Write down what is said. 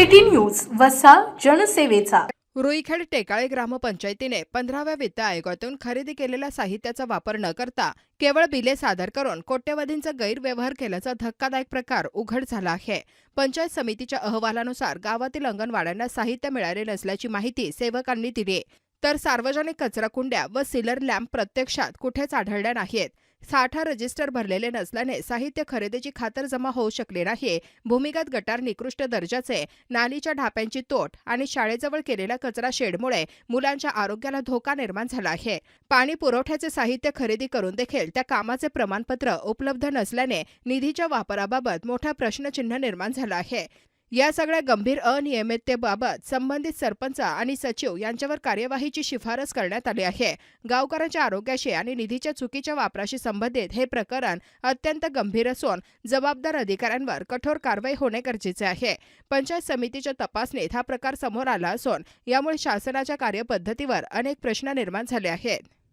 City news वसा जनसेवेचा. रुईखेड टेकाळे ग्रामपंचायतीने पंधराव्या वित्त आयोगातून खरेदी केलेल्या साहित्याचा वापर न करता केवळ बिले सादर करून कोट्यवधींचा गैरव्यवहार केल्याचा धक्कादायक प्रकार उघड झाला आहे. पंचायत समितीच्या अहवालानुसार गावातील अंगणवाड्यांना साहित्य मिळाले नसल्याची माहिती सेवकांनी दिली तर सार्वजनिक कचरा कुंड्या व सिलर लॅम्प प्रत्यक्षात कुठेच आढळल्या नाहीत. साठा रजिस्टर भरलेले नसल्याने साहित्य खरेदीची खातर जमा होऊ शकली नाही. भूमिगत गटार निकृष्ट दर्जाचे नालीच्या ढाप्यांची तोट आणि शाळेजवळ केलेल्या कचरा शेडमुळे मुलांच्या आरोग्याला धोका निर्माण झाला आहे. पाणी पुरवठ्याचे साहित्य खरेदी करून देखील त्या कामाचे प्रमाणपत्र उपलब्ध नसल्याने निधीच्या वापराबाबत मोठा प्रश्नचिन्ह निर्माण झाला आहे. या सगळ्या गंभीर अनियमिततेबाबत संबंधित सरपंच आणि सचिव यांच्यावर कार्यवाहीची शिफारस करण्यात आली आहे. गावकऱ्यांच्या आरोग्याशी आणि निधीच्या चुकीच्या वापराशी संबंधित हे प्रकरण अत्यंत गंभीर असून जबाबदार अधिकाऱ्यांवर कठोर कारवाई होणे गरजेचे आहे. पंचायत समितीच्या तपासणीत हा प्रकार समोर आला असून यामुळे शासनाच्या कार्यपद्धतीवर अनेक प्रश्न निर्माण झाले आहेत.